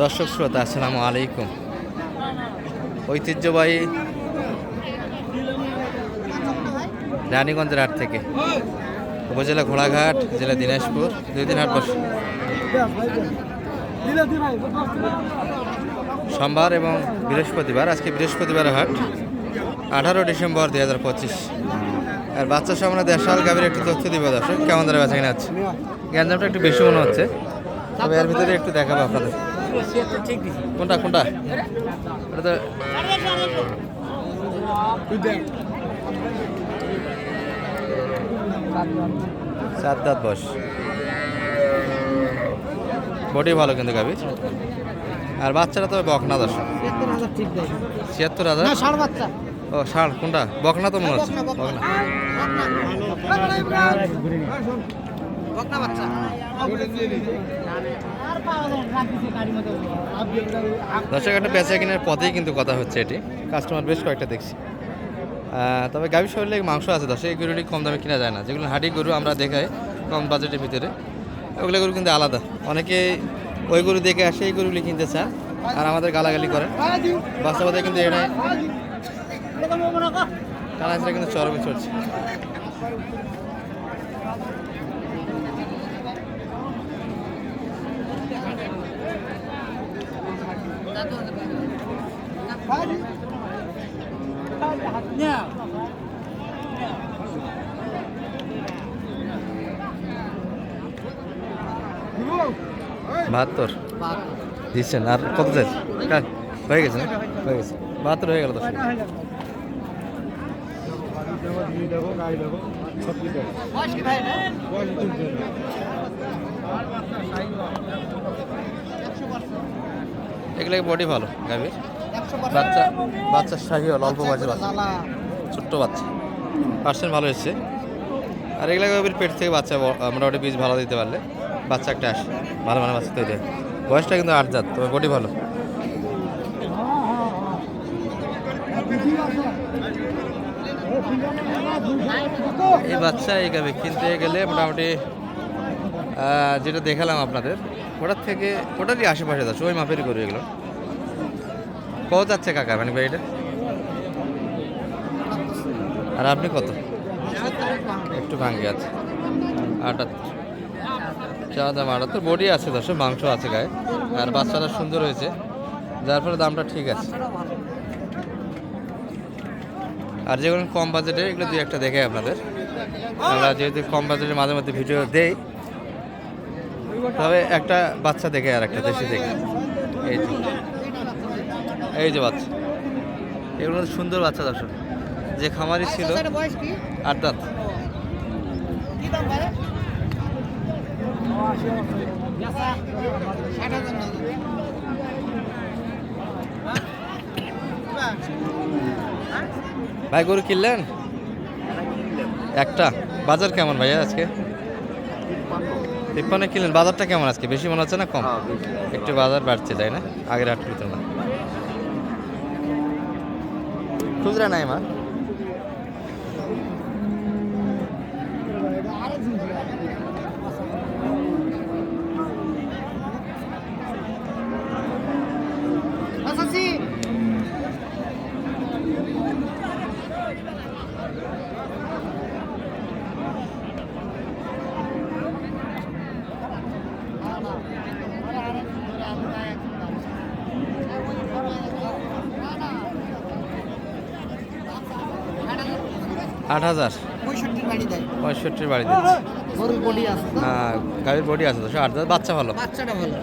দর্শক শ্রোতা, আসসালামু আলাইকুম। ঐতিহ্যবাহী রানীগঞ্জের হাট থেকে উপজেলা ঘোড়াঘাট, জেলা দিনাজপুর, দুই দিন হাট বসে। সোমবার এবং বৃহস্পতিবার, আজকে বৃহস্পতিবার হাট, আঠারো ডিসেম্বর দুই হাজার পঁচিশ। আর বাচ্চা সামনে দেড়শাল গাভীর একটু তথ্য দিব দর্শক, কেমন ধরে বেচা কিনা আছে গ্যাঞ্জামটা একটু বেশি মনে হচ্ছে। তবে এর ভিতরে একটু দেখাবো আপনাদের। কোনটা কোনটা? তো সাত দাঁত বস বডি ভালো কিন্তু গাভীর। আর বাচ্চারা তো বকনা দর্শক। ছিয়াত্তর হাজার। ও ষাট কোনটা? বকনা তো মনে হচ্ছে। বকনা। দর্শক, একটা বেচা কেনার পথেই কিন্তু কথা হচ্ছে এটি। কাস্টমার বেশ কয়েকটা দেখছি। তবে গাভী শরীরে মাংস আছে দর্শক, এই গরুটি কম দামে কিনা যায় না। যেগুলো হাডি গরু আমরা দেখাই কম বাজেটের ভিতরে। ওগুলো গরু কিন্তু আলাদা। অনেকে ওই গরু দেখে আসে, এই গরুগুলি কিনতে চান আর আমাদের গালাগালি করে। বাস্তবতা কিন্তু এটাই। কিন্তু চরমে চলছে বাহাত্তর। দিচ্ছেন আর কত কার? হয়ে গেছে হয়ে গেছে। বাহাত্তর হয়ে গেল দশ এগুলো বডি ভালো গাভীর। বাচ্চা বাচ্চা শাহি হল অল্প বয়সের বাচ্চা। ছোট্ট বাচ্চা। পার্সেন্ট ভালো এসছে। আর এগুলো গাভীর পেট থেকে বাচ্চা মোটামুটি বীজ ভালো দিতে পারলে বাচ্চা একটা আসে ভালো ভালো বাচ্চা তৈরি হয়। বয়সটা কিন্তু আট জাত তবে বডি ভালো। এই বাচ্চা এই গাভী কিনতে গেলে মোটামুটি যেটা দেখালাম আপনাদের ওটার থেকে ওটারই আশেপাশে যাচ্ছে ওই মাপেরই করি এগুলো। কত যাচ্ছে কাকা মানে ভাই এটা আর আপনি কত? একটু ভাঙ্গি আছে। আটাত্তর। চা দাম আটাত্তর, বডি আছে দশ মাংস আছে গায়ে। আর বাচ্চাটা সুন্দর হয়েছে। যার ফলে দামটা ঠিক আছে। আর যেগুলো কম বাজেটে, এগুলো দুই একটা দেখে আপনাদের। আমরা যেহেতু কম বাজেটের মাঝে মধ্যে ভিডিও দেই, তবে একটা বাচ্চা দেখে আর একটা দেশে দেখে। এই এই যে বাচ্চা। এগুলো সুন্দর বাচ্চা দর্শক। যে খামারি ছিল বয়স কি? আট দাঁত। ভাই? গরু কিনলেন? একটা। বাজার কেমন ভাইয়া আজকে? তিপ্পান্ন। কিনলেন। বাজারটা কেমন আজকে? বেশি মনে হচ্ছে না কম? একটু বাজার বাড়ছে তাই না? আগের হাট তো না। ખુદરા ના એમાં আট হাজার। পঁয়ষট্টির বাড়ি দেয়। দিচ্ছে। গরুর বডি আছে তো? হ্যাঁ গাড়ির বডি আছে তো আট হাজার বাচ্চা ভালো। বাচ্চাটা ভালো।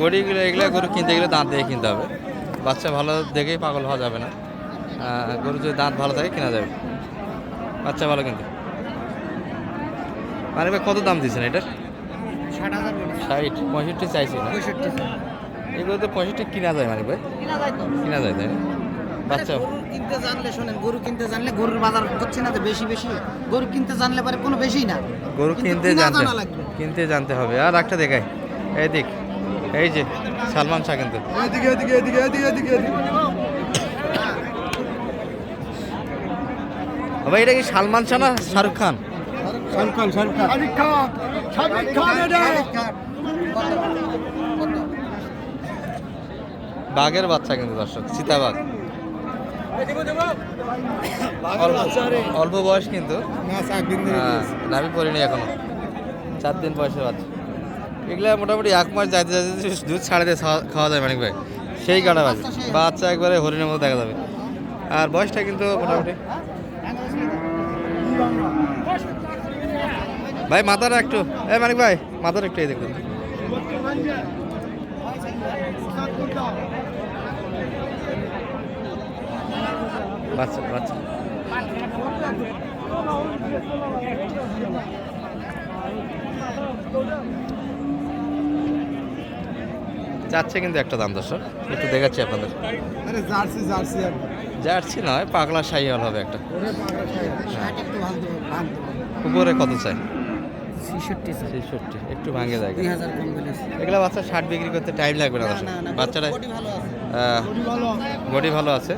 বডিগুলো এগুলো গরু কিনতে গেলে দাঁত দিয়ে কিনতে হবে। বাচ্চা ভালো দেখেই পাগল হওয়া যাবে না। গরু যদি দাঁত ভালো থাকে কেনা যাবে। বাচ্চা ভালো কিন্তু। মানে কত দাম দিচ্ছেন এটার? ষাট হাজার ষাট পঁয়ষট্টি চাইছি না। পঁয়ষট্টি এগুলো তো পঁয়ষট্টি কিনা যায় মানে ভাই? কিনা যায় তো। কিনা যায় তাই বাচ্চা। কিনতে জানলে শোনেন গরু কিনতে জানলে গরুর বাজার করছে না তো বেশি বেশি। গরু কিনতে জানলে পারে কোনো বেশি না। গরু কিনতে জানতে। কিনতে জানতে হবে। আর একটা দেখাই। এই দিক। এই যে সালমান শাহ কিন্তু। এদিকে এদিকে এদিকে এদিকে এদিকে এদিকে। ভাই এটা কি সালমান শাহ না শাহরুখ খান? শাহরুখ খান শাহরুখ খান বাঘের বাচ্চা কিন্তু দর্শক চিতাবাঘ অল্প- অল্প বয়স কিন্তু। হ্যাঁ, নাভি পড়িনি এখনও। চার দিন বয়সের বাচ্চা। এগুলো মোটামুটি এক মাস যাইতে যাইতে দুধ ছাড়ে দিয়ে খাওয়া- খাওয়া যায় মানিক ভাই। সেই কাটা বাজে। বাচ্চা একবারে হরিণের মতো দেখা যাবে। আর বয়সটা কিন্তু মোটামুটি ভাই মাথাটা একটু। এ মানিক ভাই মাথাটা একটু এই দেখুন। বাচ্চা বাচ্চা। যাচ্ছে কিন্তু একটা দাম দর্শক। একটু দেখাচ্ছি আপনাদের। আরে জার্সি জার্সি জার্সি নয় পাগলা শাহিওয়াল হবে একটা। ভাঙতে উপরে কত চাই? ছেষট্টি ছেষট্টি একটু ভাঙে যায় দুই হাজার কম এগুলা বাচ্চা ষাট বিক্রি করতে টাইম লাগবে না বাচ্চারা বডি ভালো আছে।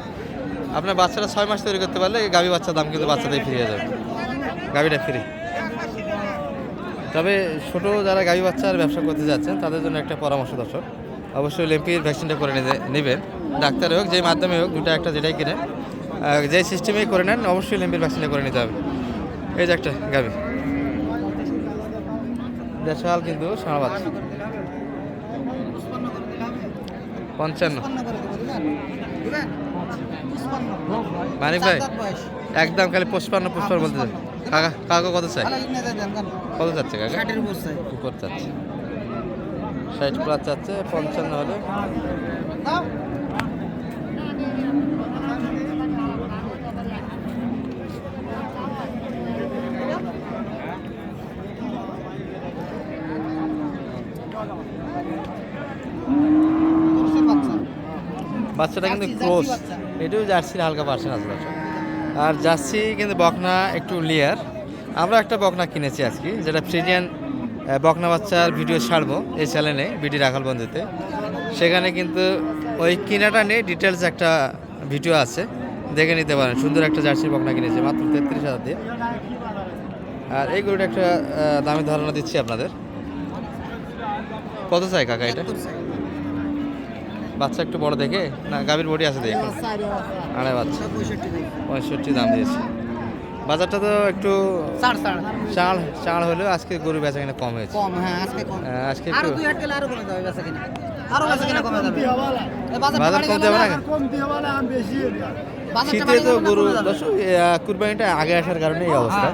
আপনার বাচ্চারা ছয় মাস তৈরি করতে পারলে এই গাভী বাচ্চার দাম কিন্তু বাচ্চাদের ফিরে যাবে। গাভীটা ফ্রি তবে ছোট যারা গাভী বাচ্চার ব্যবসা করতে যাচ্ছেন তাদের জন্য একটা পরামর্শ দর্শক। অবশ্যই লেম্পির ভ্যাকসিনটা করে নিতে নেবেন। ডাক্তার হোক যে মাধ্যমে হোক দুটো একটা যেটাই কিনে যে সিস্টেমেই করে নেন অবশ্যই লেম্পির ভ্যাকসিনটা করে নিতে হবে। এই যে একটা গাভী। দেশাল কিন্তু সাড়া বাচ্চা পঞ্চান্ন। মানিক ভাই একদম খালি পুষ্পান্ন পুষ্পান্ন বলতে চাই। কাকা কাকা কত চাই কত চাচ্ছে কাকা? উপর চাচ্ছে। ষাট প্লাস চাচ্ছে পঞ্চান্ন হলে। বাচ্চাটা কিন্তু ক্রোস। এটাও জার্সির হালকা পার্সেন্ট আছে আর জার্সি কিন্তু বকনা একটু লেয়ার আমরা একটা বকনা কিনেছি আজকে যেটা ফ্রিজিয়ান বকনা বাচ্চার ভিডিও ছাড়বো এই চ্যানেলে বিডি রাখাল বন্ধুতে। সেখানে কিন্তু ওই কিনাটা নেই ডিটেলস একটা ভিডিও আছে। দেখে নিতে পারেন সুন্দর একটা জার্সি বকনা কিনেছি মাত্র তেত্রিশ হাজার দিয়ে। আর এই গরুটা একটা দামি ধারণা দিচ্ছি আপনাদের। কত চাই কাকা এটা। বাচ্চা একটু বড় দেখে? না গাভীর বডি আছে দেখে। আড়াই বাচ্চা। পঁয়ষট্টি দাম দিয়েছে। বাজারটা তো একটু চাল চাল হলেও আজকে গরু বেচা কিনা কম হয়েছে। হ্যাঁ আজকে আজকে একটু বাজার বাজার কমতে হবে না, শীতে তো গরু কুরবানিটা আগে আসার কারণে এই অবস্থা।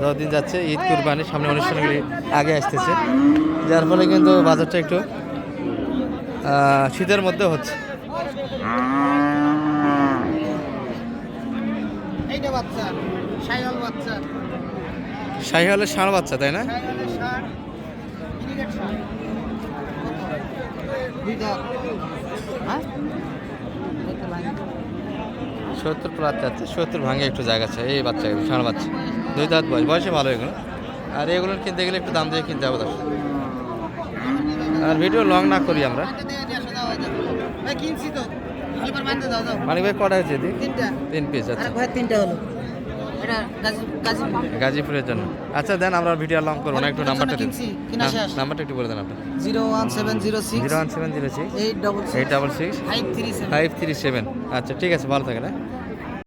যতদিন যাচ্ছে ঈদ কুরবানি সামনে অনুষ্ঠানগুলি আগে আসতেছে। যার ফলে কিন্তু বাজারটা একটু শীতের মধ্যে হচ্ছে। শাহি হলে ষাঁড় বাচ্চা তাই না? হ্যাঁ এই তো লাইন। সত্তর প্লাস যাচ্ছে সত্তর ভাঙে একটু জায়গা আছে এই বাচ্চা ষাঁড় বাচ্চা। দুই দাঁত বয়স বয়সে ভালো এগুলো। আর এগুলো কিনতে গেলে একটু দাম দিয়ে কিনতে হবে দর্শক। আর ভিডিও লং না করি আমরা। মানিক ভাই কটা হয়েছে তিন পিস আচ্ছা। তিনটা হলো। গাজীপুরের জন্য। আচ্ছা দেন আমরা ভিডিও লং করব না একটু নাম্বারটা দিন। নাম্বারটা একটু বলে দেন আপনি। Zero one seven zero six. Zero one seven zero six. Eight double eight double six. Five three seven. আচ্ছা ঠিক আছে ভালো থাকেন হ্যাঁ।